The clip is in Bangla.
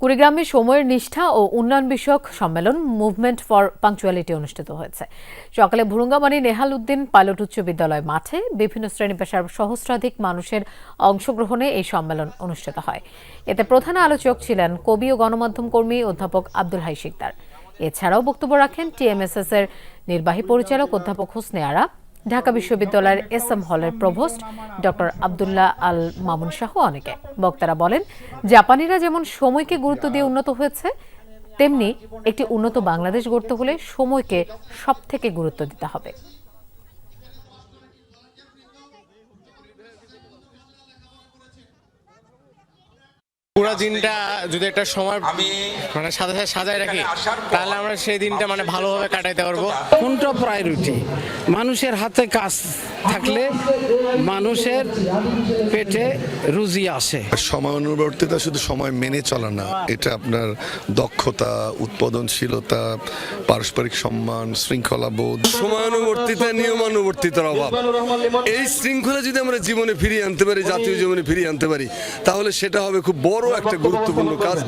কুড়িগ্রামে সময়ের নিষ্ঠা ও উন্নয়ন বিষয়ক সম্মেলন মুভমেন্ট ফর পাংচুয়ালিটি অনুষ্ঠিত হয়েছে। সকালে ভুরুঙ্গামারি নেহাল উদ্দিন পাইলট উচ্চ বিদ্যালয় মাঠে বিভিন্ন শ্রেণি পেশার সহস্রাধিক মানুষের অংশগ্রহণে এই সম্মেলন অনুষ্ঠিত হয়। এতে প্রধান আলোচক ছিলেন কবি ও গণমাধ্যম কর্মী অধ্যাপক আব্দুল হাই শিকদার। এছাড়াও বক্তব্য রাখেন টিএমএসএস এর নির্বাহী পরিচালক অধ্যাপক হোসনে আরা ঢাকা বিশ্ববিদ্যালয়ের এস এম হলের প্রভোস্ট ডক্টর আবদুল্লাহ আল মামুন সহ অনেকে। বক্তারা বলেন, জাপানিরা যেমন সময়কে গুরুত্ব দিয়ে উন্নত হয়েছে, তেমনি একটি উন্নত বাংলাদেশ গড়তে হলে সময়কে সব থেকে গুরুত্ব দিতে হবে। পুরো দিনটা যদি একটা সময় মানে সাথে সাথে সাজায় রাখি তাহলে আমরা সেই দিনটা মানে ভালোভাবে কাটাইতে পারব। কোনটা প্রায়োরিটি মানুষের হাতে কাজ থাকলে মানুষের পেটে রুজি আসে। সময় অনুবর্তিতা শুধু সময় মেনে চলা না এটা আপনার দক্ষতা উৎপাদনশীলতা পারস্পরিক সম্মান শৃঙ্খলা বোধ। সময়ানুবর্তিতা নিয়মানুবর্তিতার অভাব। এই শৃঙ্খলা যদি আমরা জীবনে ফিরিয়ে আনতে পারি জাতীয় জীবনে ফিরিয়ে আনতে পারি তাহলে সেটা হবে খুব বড় একটা গুরুত্বপূর্ণ কাজ